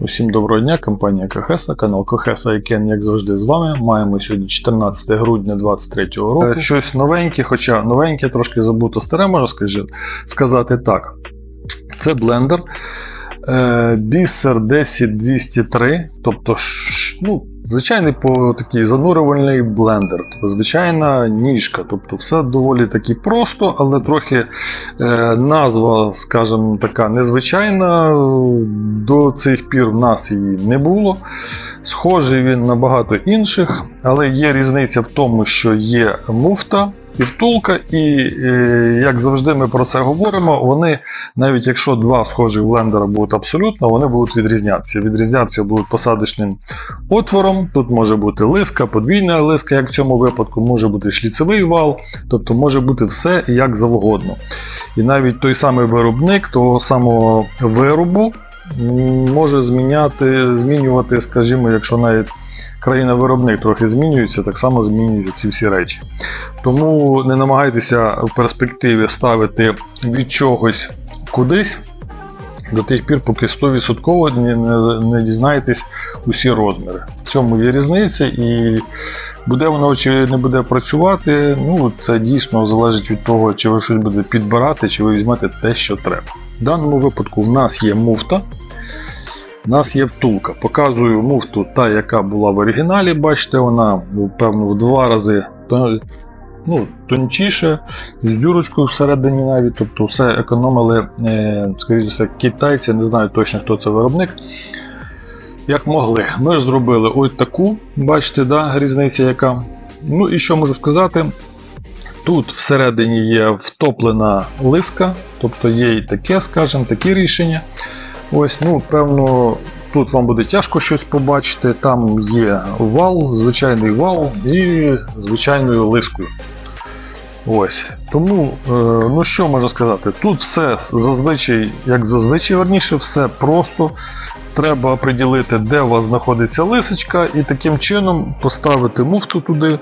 Усім доброго дня, компанія Кахеса, канал Кахеса і як завжди, з вами. Маємо сьогодні 14 грудня 2023 року. Е, Щось новеньке, хоча новеньке, трошки забуто старе, можна скажу, сказати так. Це блендер е, Bisser 10203, тобто ну, звичайний по такий занурювальний блендер, тобто звичайна ніжка. Тобто все доволі таки просто, але трохи е, назва, скажімо, така незвичайна. До цих пір в нас її не було. Схожий він на багато інших, але є різниця в тому, що є муфта і втулка, і е, як завжди ми про це говоримо, вони, навіть якщо два схожих блендера будуть абсолютно, вони будуть відрізнятися. Відрізнятися будуть посадочним отвором. Тут може бути лиска, подвійна лиска, як в цьому випадку, може бути шліцевий вал, тобто може бути все як завгодно. І навіть той самий виробник того самого виробу може зміняти, змінювати, скажімо, якщо навіть країна-виробник трохи змінюється, так само змінюються ці всі речі. Тому не намагайтеся в перспективі ставити від чогось кудись до тих пір, поки 100% не, не, не дізнаєтесь усі розміри. В цьому є різниця, і буде воно чи не буде працювати, ну це дійсно залежить від того, чи ви щось будете підбирати, чи ви візьмете те, що треба. В даному випадку в нас є муфта. У нас є втулка. Показую муфту, та, яка була в оригіналі. Бачите, вона, певно, в два рази ну, тончіше, з дюрочкою всередині навіть. Тобто все економили, е, скоріше все, китайці, не знаю точно, хто це виробник. Як могли. Ми зробили ось таку, бачите, да, різниця яка. Ну і що можу сказати? Тут всередині є втоплена лиска, тобто є і таке, скажімо, такі рішення. Ось, ну, певно, тут вам буде тяжко щось побачити. Там є вал, звичайний вал і звичайною лискою. Ось. Тому, е, ну що можна сказати? Тут все зазвичай, як зазвичай, верніше, все просто. Треба приділити, де у вас знаходиться лисичка, і таким чином поставити муфту туди,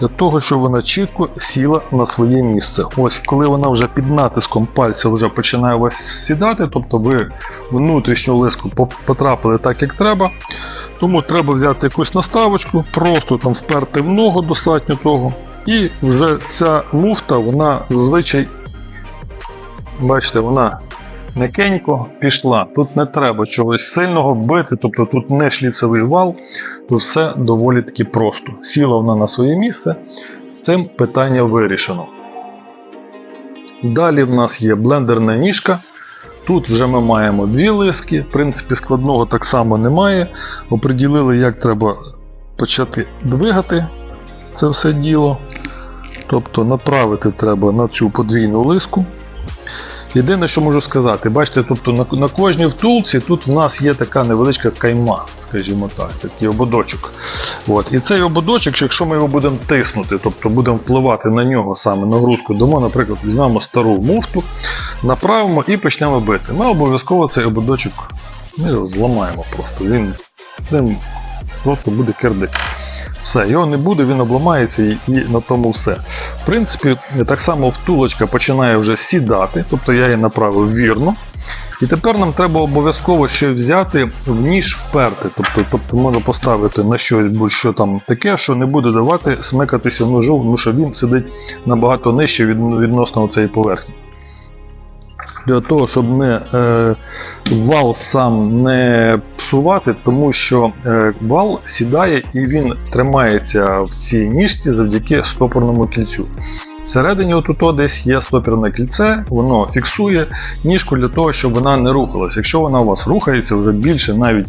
для того, щоб вона чітко сіла на своє місце. Ось, коли вона вже під натиском пальця вже починає вас сідати, тобто ви внутрішню лиску потрапили так, як треба. Тому треба взяти якусь наставочку, просто там вперти в ногу достатньо того. І вже ця муфта, вона зазвичай, бачите, вона м'якенько пішла. Тут не треба чогось сильного бити, тобто тут не шліцевий вал, тут все доволі таки просто. Сіла вона на своє місце, цим питання вирішено. Далі в нас є блендерна ніжка. Тут вже ми маємо дві лиски, в принципі, складного так само немає. Оприділили, як треба почати двигати це все діло. Тобто направити треба на цю подвійну лиску. Єдине, що можу сказати, бачите, тобто на, на кожній втулці тут в нас є така невеличка кайма, скажімо так, такий ободочок. От. І цей ободочок, якщо ми його будемо тиснути, тобто будемо впливати на нього саме нагрузку, дамо, наприклад, візьмемо стару муфту, направимо і почнемо бити. Ми обов'язково цей ободочок ми його зламаємо просто. Він, він просто буде кирдик. Все, його не буде, він обламається і, на тому все. В принципі, так само втулочка починає вже сідати, тобто я її направив вірно. І тепер нам треба обов'язково ще взяти в ніж вперти. Тобто, тобто можна поставити на щось будь-що там таке, що не буде давати смикатися ножу, тому що він сидить набагато нижче від, відносно цієї поверхні. Для того, щоб не е, вал сам не псувати, тому що е, вал сідає і він тримається в цій ніжці завдяки стопорному кільцю. Всередині отут десь є стопірне кільце, воно фіксує ніжку для того, щоб вона не рухалась. Якщо вона у вас рухається вже більше, навіть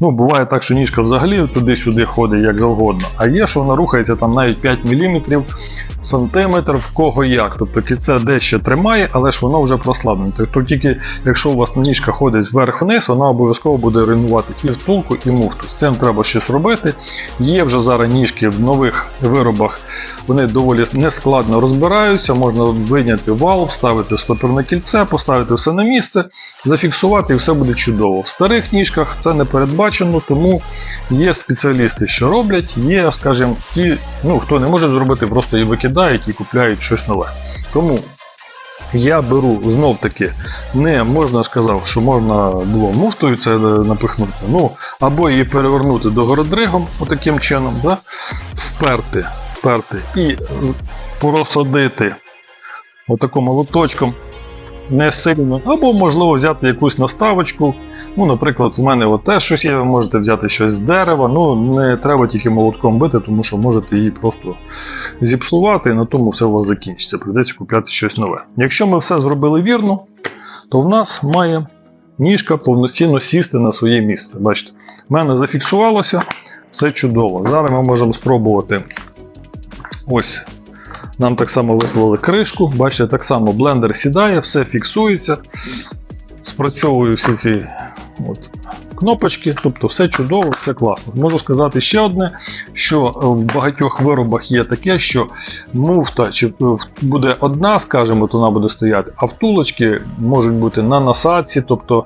ну буває так, що ніжка взагалі туди-сюди ходить як завгодно. А є, що вона рухається там навіть 5 мм, сантиметр в кого як. Тобто кільце дещо тримає, але ж воно вже прослаблене. Тобто тільки якщо у вас ніжка ходить вверх-вниз, вона обов'язково буде руйнувати і втулку, і муфту. З цим треба щось робити. Є вже зараз ніжки в нових виробах, вони доволі нескладно розбираються. Можна виняти вал, вставити стоперне кільце, поставити все на місце, зафіксувати і все буде чудово. В старих ніжках це не передбачено, тому є спеціалісти, що роблять, є, скажімо, ті, ну, хто не може зробити, просто і викидають і купляють щось нове. Тому Я беру знов таки, не можна сказав, що можна було муфтою це напихнути. Ну, або її перевернути до городригом, отаким чином, да? вперти, вперти і просадити отаким молоточком. Не сильно, або можливо взяти якусь наставочку. Ну, наприклад, в мене от теж щось є, ви можете взяти щось з дерева. Ну, не треба тільки молотком бити, тому що можете її просто зіпсувати, і на тому все у вас закінчиться. Прийдеться купляти щось нове. Якщо ми все зробили вірно, то в нас має ніжка повноцінно сісти на своє місце. Бачите, в мене зафіксувалося, все чудово. Зараз ми можемо спробувати. Ось. Нам так само вислали кришку. Бачите, так само блендер сідає, все фіксується. Спрацьовую всі ці от, кнопочки, тобто все чудово, все класно. Можу сказати ще одне, що в багатьох виробах є таке, що муфта чи е, буде одна, скажімо, то вона буде стояти, а втулочки можуть бути на насадці, тобто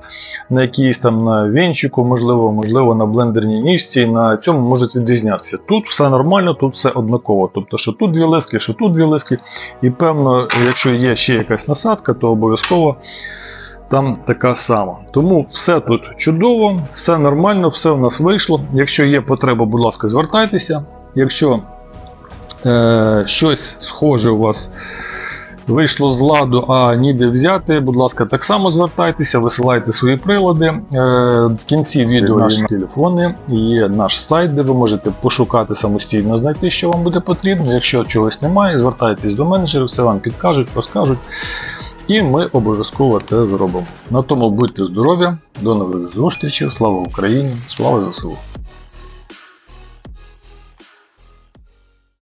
на якійсь там на венчику, можливо, можливо, на блендерній ніжці, на цьому можуть відрізнятися. Тут все нормально, тут все однаково. Тобто, що тут дві лиски, що тут дві лиски. І певно, якщо є ще якась насадка, то обов'язково там така сама. Тому все тут чудово, все нормально, все в нас вийшло. Якщо є потреба, будь ласка, звертайтеся. Якщо е, щось схоже у вас вийшло з ладу, а ніде взяти, будь ласка, так само звертайтеся, висилайте свої прилади. Е, в кінці відео наші телефони є наш сайт, де ви можете пошукати самостійно, знайти, що вам буде потрібно. Якщо чогось немає, звертайтесь до менеджерів, все вам підкажуть, розкажуть. І ми обов'язково це зробимо. На тому будьте здорові, до нових зустрічей, слава Україні, слава ЗСУ!